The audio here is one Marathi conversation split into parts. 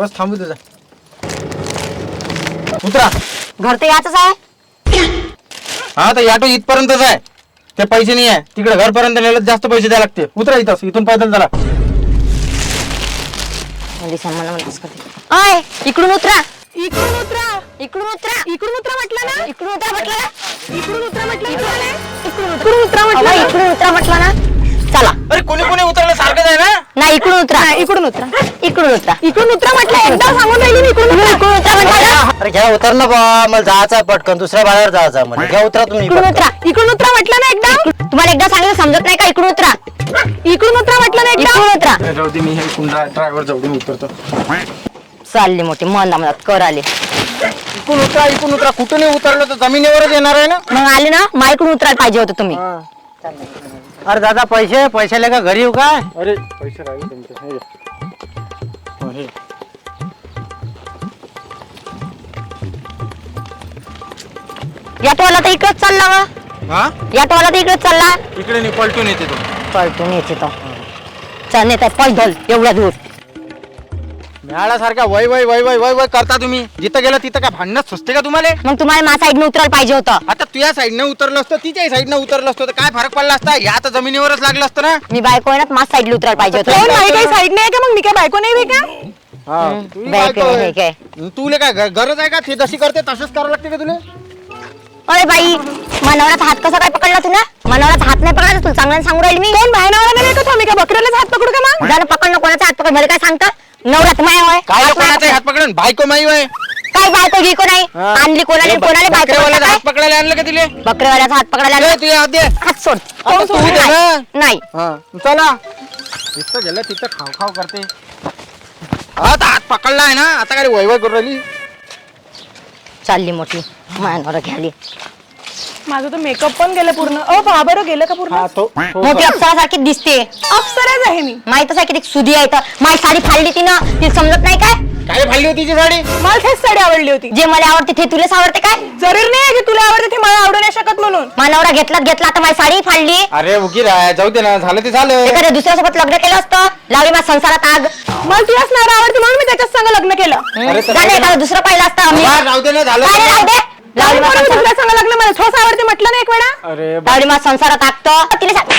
बस थांबू तुझा उतरा. घर तर याच आहे. हा तर ऑटो इथपर्यंतच आहे. ते पैसे नाही आहे. तिकडे घरपर्यंत नेलं तर जास्त पैसे द्यायला लागते उतरा इथं इथून पैदल चला. म्हणजे करते. अय इकडून उतरा. इकडून उतरा. इकडून उतरा. इकडून उतरा म्हटलं ना. इकडून उतरा म्हटलं ना. इकडून उतरा म्हटलं? इकडून उतरा. म्हटलं? इकडून उतरा म्हटलं ना. चला. अरे कोणी कोणी उतरलं सारखंच आहे ना. नाही इकडून उतरा. इकडून उतरा. इकडून उतरा. इकडून उतरा म्हटलं एकदा सांगून राहिली मी इकडून उतरा. इकडून उतरा म्हटलं. अरे घ्या उतर ना बा मला जायचं आहे पटकन. दुसऱ्या बाहेर जायचं आहे मला घ्या उतरा तुम्ही इकडून पटकन. उतरा. इकडून उतरा म्हटलं ना एकदा. तुम्हाला एकदा सांगितलं समजत नाही का? इकडून उतरा. इकडून उतरा म्हटलं ना एकदा. इकडून उतरा. जाऊ दे मी हे कुंडा ड्रायव्हर जवळून उतरतो. चालली मोठी मन मनात कर आले. इकडून उतरा इकडून उतरा. कुठून उतरलं तर जमिनीवरच येणार आहे ना? मग आले ना मा इकडून उतरायला पाहिजे होतं तुम्ही. अरे दादा पैसे? पैशाले का घरी येऊ काय? अरे पैसे राहिले तुमचे हे. हो, हे. याटोवाला तर इकडेच चालला वा हा? याटोवाला तर इकडेच चालला. इकडे नाही पलटून येते तो. पळतून येते तो. चल नेत आहे पैदल एवढ्या दूर. सारखा वय वय वय वय वय वय करता तुम्ही? जिथं गेलं तिथं काय भांडणं सुचते का तुम्हाला? मग तुम्हाला माझ्या साईडने उतरायला पाहिजे होतं. आता तुझ्या साईडनं उतरलं असतं तिच्याही साईडनं उतरलं असतं तर काय फरक पडला असता? या तर जमिनीवरच लागलं असतं ना? मी बायको आहे ना माझ्या साईडला उतरायला पाहिजे कोण होतं माझी काही साईड नाही आहे का मग? मी काय बायको नाही आहे का? हा, तुझी बायको बायको आहे, आहे. काय? तुले काय ग- गरज आहे का? ते जशी करते तसंच करावं लागते का तुले? अरे बाई मनावराचा हात कसा काय पकडला तुला? मनावराचा हात नाही पकडला तुला चांगल्याने सांगू राहील मी. कोण बाहेर नवरा नाही का मी काय बकऱ्यालाच हात पकडू का मग? जरा पकड ना कोणाचा हात पकड मला काय सांगतं? नवरात माय होय. काय हात पकडून बायको माई वय काय बायको गिको नाही हा. आणली कोणाला कोणाला बायको हात पकडायला आणलं का तिले काय? बकरीवाल्याचा हात पकडायला ए, लागला. तुझे हात दे हात सोड आता तू दे नाही. ना. नाही हा चला तिथं गेलं तिथं खाव खाव करते हात हात पकडला आहे ना आता काय वय वय करून राहिली चालली मोठी मायावर घ्याली माझं तर मेकअप पण गेलं पूर्ण. अ पहा बरं गेलं का पूर्ण? हा तो तो- मोठी अप्सरासारखी दिसते. अप्सराच आहे मी. माहितच आहे किती सुधी आहे तर. माझी साडी फाडली तिनं तिला समजत नाही काय? काय फाडली होती तिची साडी? मला तेच साडी आवडली होती. जे मला आवडते ते तुलाच आवडते काय? जरूर नाही आहे की तुला आवडते ते मला आवडू नाही शकत म्हणून. मानवरा घेतलात घेतला आता माझी साडी फाडली. अरे उगी राय जाऊ दे ना झालं ते झालं. एखाद्या दुसऱ्यासोबत लग्न केलं असतं लावली माझ्या संसारात आग. मला तुलाच नारा आवडते म्हणून मी त्याच्याच संग लग्न केलं. अरे तर झालं एखादं दुसरं पाहिलं असतं आम्ही हा, राहू दे ना झालं काय ते. रे, राहू दे. लावली म्हणून माझ्या मी संसारात- संग लग्न मला ठोस आवडते म्हटलं ना एक वेळा. अरे लावली माझ्या संसारात आगतं. तिला सांग.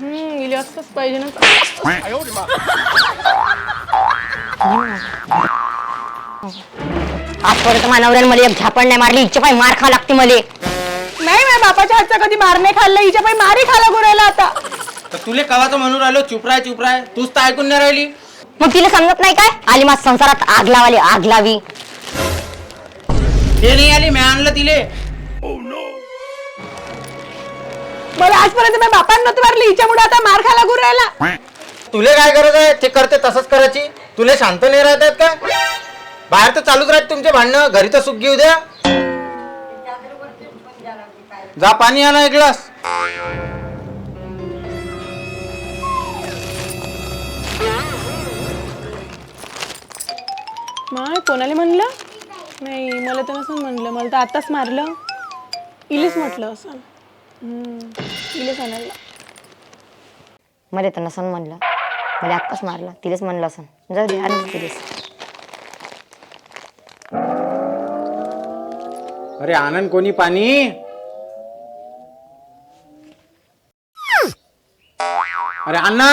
हम्म, गेली असंच पाहिजे ना. आजपर्यंत मानवऱ्याने मला एक झापण नाही मारली. हिच्या पाय मार खा लागते मला. नाही माझ्या बापाच्या हातचा कधी मार नाही खाल्ला. हिच्या पायी मारी खाला गोरायला आता. तर तुले कवाचं म्हणून राहिलो? चुपराय चुपराय तूच तर ऐकून नाही राहिली. मग तिला समजत नाही काय? आली माझ्या संसारात आग लावाली आग लावी. ते नाही आली मी आणलं तिले. मला आजपर्यंत माझ्या बापानं नव्हतं मारली हिच्यामुळे आता मार खाला गोरायला तुले काय गरज आहे? ते करते तसंच करायची. तुले शांत नाही राहतात का? बाहेर तर चालूच राहत तुमचे भांडणं. घरी तर सुख घेऊ द्या. जा पाणी आणा एक ग्लास. नाही कोणाला म्हणलं? नाही मला तर नसं म्हणलं मला तर आताच मारलं. इलीच म्हटलं असं. हम्म, इलीच आणायला मला तर नसन म्हणलं. मला आत्ताच मारला तिलाच म्हणलं असं. जाऊ दे आणि तिलेच. अरे आनंद कोणी पाणी? अरे अण्णा!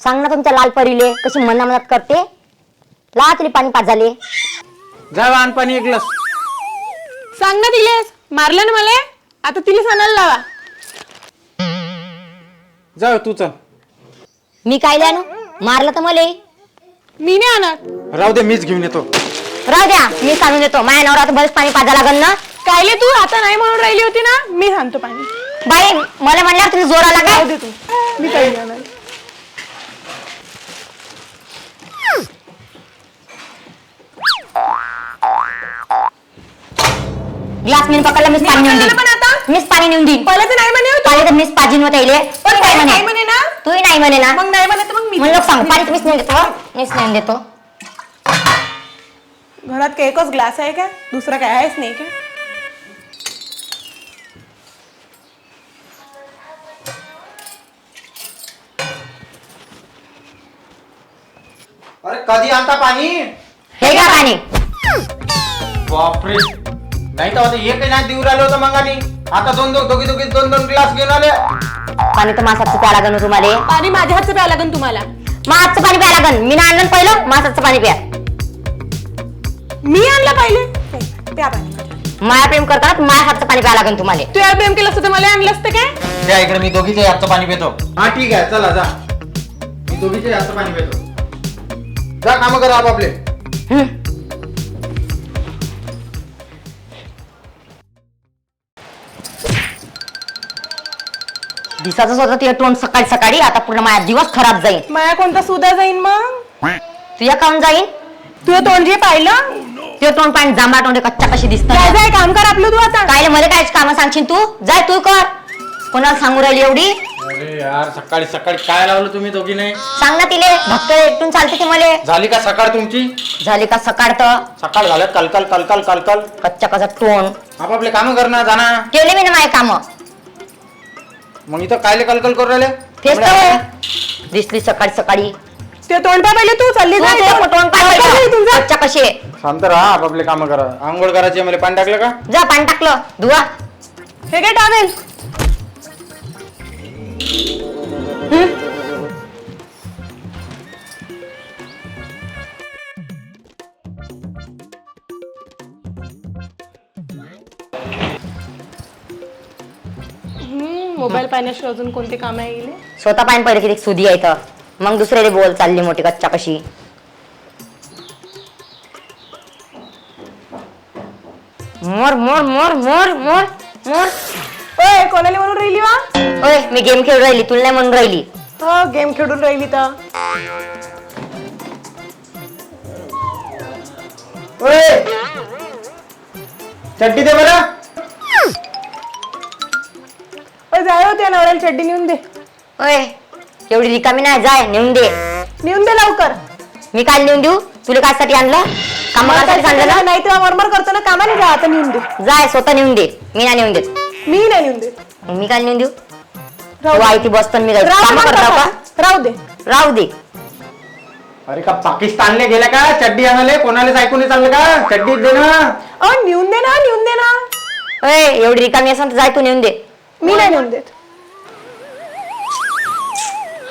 सांग ना तुमच्या लाल परीले कशी मना मनात करते. ला तिला पाणी पाच झाले जा आण पाणी एक ग्लास. सांग ना तिलेच मारलं ना मला? आता तिलेच आणायला लावा. जा तू चल. मी काय ना मारलं तर मला? मी नाही आणत. राहू दे मीच घेऊन येतो. राहू द्या मी सांगून देतो. माझ्या नवरा बरेच पाणी पाजा लागल ना. कायले तू? आता नाही म्हणून राहिली होती ना? मी सांगतो पाणी. बाई मला म्हणल्यावर तुला जोर आला काय? दे तू. मी काही नाही आणत. ग्लास मी पकडला मीच पाणी नेऊन पकडलं पण आता? देईन मीच पाणी नेऊन देईन. पहिलं तर नाही म्हणे होतं. पाणी तर मीच पाजीन होता इले. पण तू काय नाही म्हणे. ना. तूही नाही म्हणे ना. मग नाही म्हणे तर मग मी म्हणलं सांग पाणी तुम्हीच नेऊन देतो मीच नेऊन देतो. घरात काय एकच ग्लास आहे का? दुसरा काय आहेच नाही का? अरे कधी आणता पाणी? हे घ्या पाणी. बापरे. नाही तर आता एक नाही देऊ राहिलो होतं मग आणि आता दोन दोन दोघी दोघी दोन दोन ग्लास घेऊन आले. पाणी तर मासाचं प्या लागन हो तुम्हाला. पाणी माझ्या हातचं प्यावं लागेल तुम्हाला. मासाचं पाणी प्या लागन. मी ना आणलं पहिलं मासाचं पाणी प्या. मी आणलं पहिले? प्या पाणी माया प्रेम करतात माया हातचं पाणी प्या लागन तुम्हाला. तू यार प्रेम केलं असतं तर मला आणलं असतं काय? त्या इकडे मी दोघीचे हातचं पाणी पितो. हा ठीक आहे चला जा. मी दोघीचे हातचं पाणी पितो. जा काम करा आपापले. हम्म. दिसाच होतं तुझं तोंड सकाळी सकाळी आता पूर्ण माझा दिवस खराब जाईल. माया कोणता सुद्धा जाईन मग? तुझ्या काऊन जाईन? तुझं तोंड जे पाहिलं? तुझं तोंड पाणी जांभळा तोंड कच्चा कशी दिसत? काय जाय काम कर आपलं तू आता. काय मला काय काम सांगशील तू? जाय तू कर. कोणाला सांगू राहिली एवढी? अरे यार सकाळी सकाळी काय लावलं तुम्ही दोघीने? सांग ना तिले भक्त एकटून चालते ते मले. झाली का सकाळ तुमची? झाली का सकाळ तर? सकाळ झालं कलकल कलकल कलकल. कच्चा कसा तोंड. आपापले काम करणं जाना केले मी ना माझे काम? मग इथं कायले कलकल करू राहिले? तेच तर. दिसली सकाळी सकाळी. ते तोंड पाय पहिले तू चालली तू जा ते इथं. तोंड पाय लवकर ये बघ. तुझं. कच्चा कशी? आहे शांत राहा आपापले काम करा. आंघोळ करायची आहे, मला पाणी टाकलं का? जा पाणी टाकलं. धुवा. हे काय टावेल? मोबाईल पाहण्याशिवाय अजून कोणते काम आहे गेले स्वतः पाणी पहिले किती सुधी आहे तर मग दुसऱ्याला बोल चालली मोठी कच्चा कशी मोर मोर मोर मोर मोर मोर. ओय कोणाला म्हणून राहिली वा? ओय मी गेम खेळून राहिली तुला नाही म्हणून राहिली. हो गेम खेळून राहिली तर. ओय! चड्डी दे बरं. जाय हो त्या नवऱ्याला चड्डी नेऊन दे. ओय एवढी रिकामी नाही जाय नेऊन दे. नेऊन दे लवकर. मी काय नेऊन देऊ? तुला कायसाठी आणलं? काम करायसाठी आणलं? ना नाही तेव्हा मरमर करतो ना कामाने जा आता नेऊन दे. जाय स्वतः नेऊन दे. मी नाही नेऊन देत. मी नाही नेऊन देत. मी काय नेऊन देऊ? राहू तू दे. आई ती बसतो मी राहू काम दे करताव का. राहू दे. राहू दे. अरे का पाकिस्तानले गेल्या का? चड्डी आणाले कोणालाच ऐकून नाही चाललं का? चड्डी दे ना. अ नेऊन दे ना नेऊन दे ना. ओय एवढी रिकामी असेल तर जाय तू नेऊन दे. मी नाही नेऊन देत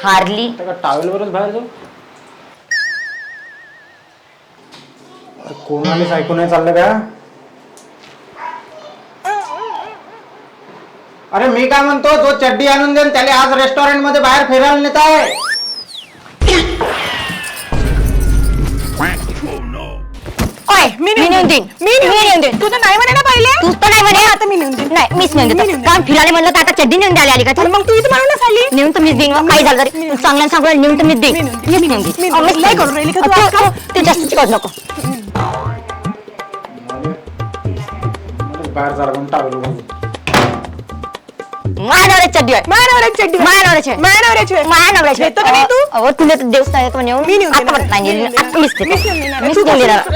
हारली. टावेल वरच बाहेर जाऊ. अरे कोणालाच ऐकून नाही चाललं का? अरे मी काय म्हणतो? तो चड्डी आणून दे न त्याला आज रेस्टॉरंटमध्ये बाहेर फिरायला नेत आहे मी नेऊन देईन मी नेऊन देईन तू तर नाही म्हणे ना पहिले? तू तर नाही म्हणे. आता मी नेऊन देईन नाही मीच नेऊन मी देतो नेऊन कारण फिरायला म्हणलं तर आता चड्डी नेऊन द्यायला आली का आणि तू? मग तू इथं म्हणूनच आली? नेऊन तर मीच देईन. काही झालं तरी. चांगलं सांगू नेऊन तर मीच देईन. मी नेऊन देईन नेऊन अहो, मीच नाही नेऊन करून राहिली का देईन. तू अहो, आजकाल? तू- तू जास्त करू नको. बाहेर माझ्या नवऱ्याची चड्डी आहे माझ्या नवऱ्याची चड्डी माझ्या नवऱ्याची आहे. माझ्या नवऱ्याची आहे. माझ्या नवऱ्याची येतं का नाही तू? अहो तुला तर देवस नाही येतो नेऊन मी नेऊन आता देणार. परत नाही मी नेऊन नेऊन देणार. देणार. मीच देतो. मीच नेऊन देणार. मीच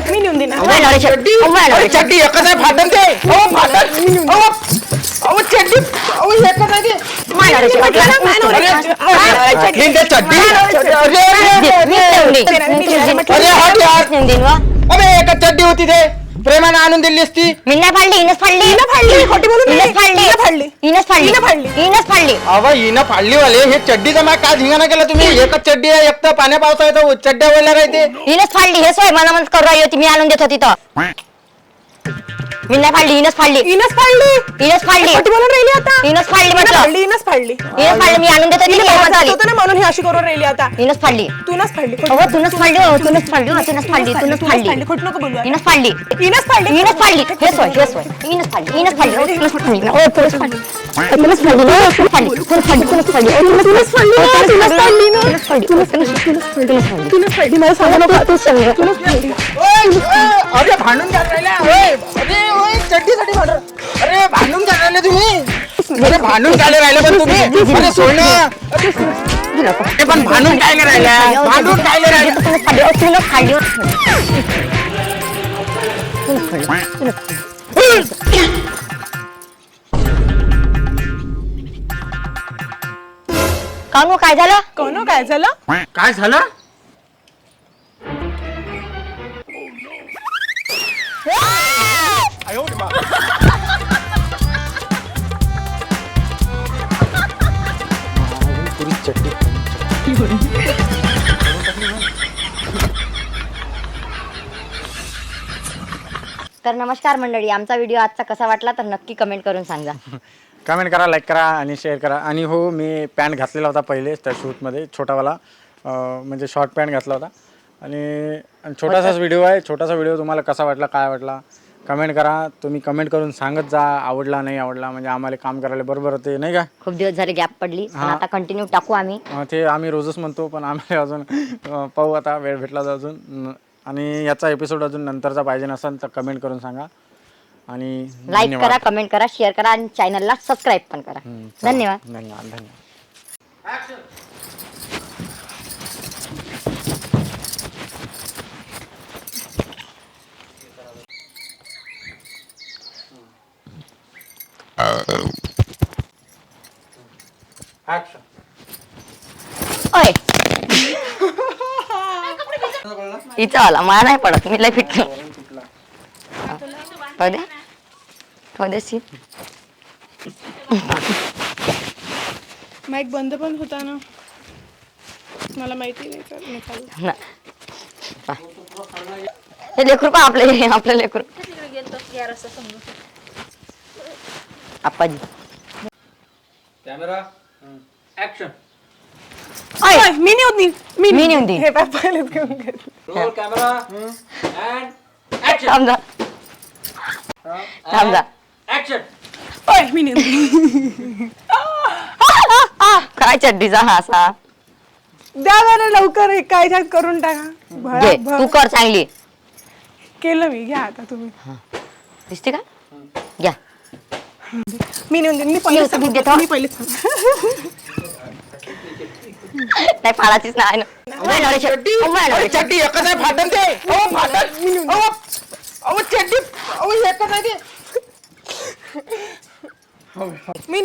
तू नेऊन देणार कसं- माझ्या नवऱ्याची मी माझ्या नेऊन नवऱ्याची देईन. प्रेमानं आणून दिली असती? मी नाही फाडली हिनच फाडली. हिनं फाडली, खोटी बोलू नये. हिनच फाडली. हिनं फाडली. हिनच फाडली. हिनं फाडली. हिनच फाडली. अव हिनं फाडली वाले हे चड्डी जमा काय धिंगाणा केला तुम्ही? एकच चड्डी आहे एक तर पाण्या पावसाळ्यात चड्ड्या वळल्या राहते हिनच फाडली हे सोय मला म्हणत करू राहिली होती मी आणून देत होती तर मी नाही फाडली हिनच फाडली हिनंच फाडली हिनच फाडली खोटी बोलून राहिली आता हिनच फाडली हिनं म्हटलं फाडली हिनच फाडली हिनच फाडली मी आणून देत होती हिनं. होतं ना म्हणून ही अशी करून राहिली आता हिनच फाडली तूनच फाडली खोटी अहो तूनच फाडली हो तूनच फाडली हो तूनच फाडली तूनच तूनच फाडली फाडली खोट नको बोलू आता. हिनच फाडली हिनंच फाडली हिनच फाडली हे सोय हे सोय हिनच फाडली हिनच फाडली ओ तूनच फाडली तूनच फाडली तूनच फाडली ओ तूनच फाडली तूनच फाडली तूनच फाडली ओ तूनच फाडली ओ तूनच फाडली तूनच फाडली तूनच फाडली तूनच फाडली तूनच फाडली मला सांगू नको तूच सांग तूनच फाडली अरे भांडून घ्यायला चड्डीसाठी भांडण. अरे भांडून राहिले तुम्ही? अरे भांडून राहिले पण तुम्ही? अरे पण भांडून काय राहिल्या भांडून काय फाडली कानू काय झालं? कोण काय झालं? काय झालं? तर नमस्कार मंडळी आमचा व्हिडिओ आजचा कसा वाटला तर नक्की कमेंट करून सांगा. कमेंट करा लाईक करा आणि शेअर करा. आणि हो मी पॅन्ट घातलेला होता पहिले त्या शूटमध्ये छोटावाला. अं, म्हणजे शॉर्ट पॅन्ट घातला होता. आणि आणि छोटासाच व्हिडिओ आहे. छोटासा व्हिडिओ तुम्हाला कसा वाटला काय वाटला? कमेंट करा. तुम्ही कमेंट करून सांगत जा. आवडला नाही आवडला. म्हणजे आम्हाला काम करायला बरोबर होते नाही का? खूप दिवस झाले गॅप पडली. पण. आता कंटिन्यू टाकू आम्ही. अं, ते आम्ही रोजच म्हणतो पण आम्ही अजून अं, पाहू आता. वेळ भेटला तर अजून. आणि याचा एपिसोड अजून नंतरचा पाहिजे नसेल तर कमेंट करून सांगा. आणि लाईक धन्यवाद. करा कमेंट करा शेअर करा आणि चॅनलला सबस्क्राईब पण करा. हम्म, चला. धन्यवाद. धन्यवाद धन्यवाद. ओय हिचा आला मला नाही पडत मी लय फिट माईक बंद पण होता ना. मला माहिती नाही. हे लेकरू का आपले आपलं लेकरू. आप्पाजी कॅमेरा. ऍक्शन ओय ओय, मी नाही होत. मी मी नेऊन देईन हे बाय पहिलेच घेऊन गेले. रोल कॅमेरा अँड थांब जा थांब जा ऍक्शन मी. काय चड्डीचा हा असा द्या बरं लवकर हे काय ह्यात करून टाका भळा घे भळ. तू कर चांगली केलं मी घ्या आता तुम्ही दिसते का घ्या मी नेऊन देईन मी पहिले देतो. मी पहिले सांगते. नाही फाळाचीच नाही चड्डी. उभा राहा रे, चड्डी एकच आहे फाटन ते. अहो फाटन. अहो अहो चड्डी. अहो एकच आहे ते.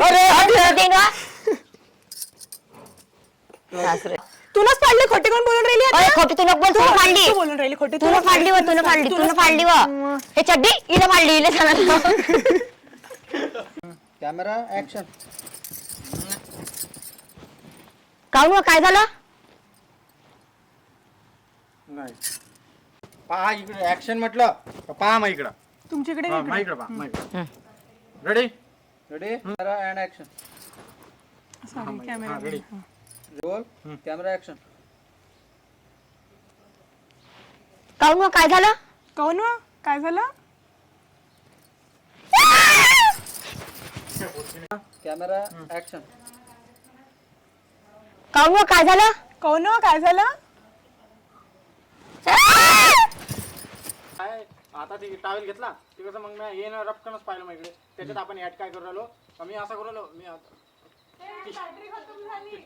अरे. सासरे. तुलाच फाडले खोटे कोण बोलून राहिली आता? अरे खोटी तू नको बोल तू फाडली. तू बोलून राहिली? खोटे तू फाडली व तू फाडली तू फाडली व. हे चड्डी हिला फाडली हिला सांगा कॅमेरा ऍक्शन काऊन काय झालं? नाही. पहा इकडे ऍक्शन म्हटलं पहा मग इकडं. तुमच्याकडे हा, इकडे. मग इकडं पहा मग इकडं. Ready ready camera and action Sorry, camera. Ready roll camera action काऊन काय झालं? काऊन व? काय झालं? कॅमेरा ऍक्शन काऊन काय झालं? काऊन व? काय झालं? काय आता ती टावेल घेतला. ते कसं मग मी येणं रपकनच पाहिलं मग इकडे. त्याच्यात आपण ऍड काय करू राहिलो? का मी असं करू राहिलो मी आता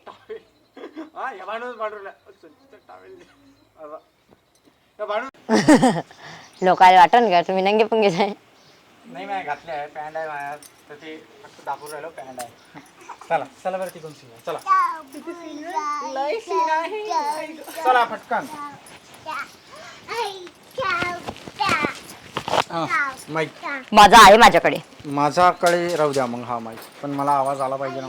टावेल हा या भांडूनच भांडून टावेल या भांडून लोकांना वाटन का? तुम्ही नंगे पुंगे जाय. नाही मी घातले आहे पॅन्ट आहे माझ्यात. तर ते फक्त दाखवून राहिलो पॅन्ट आहे. चला चला बरं तिकडून सीन चला. चला माईक. माझा आहे माझ्याकडे. माझ्याकडे राहू द्या मग हा माईक पण मला आवाज आला पाहिजे ना.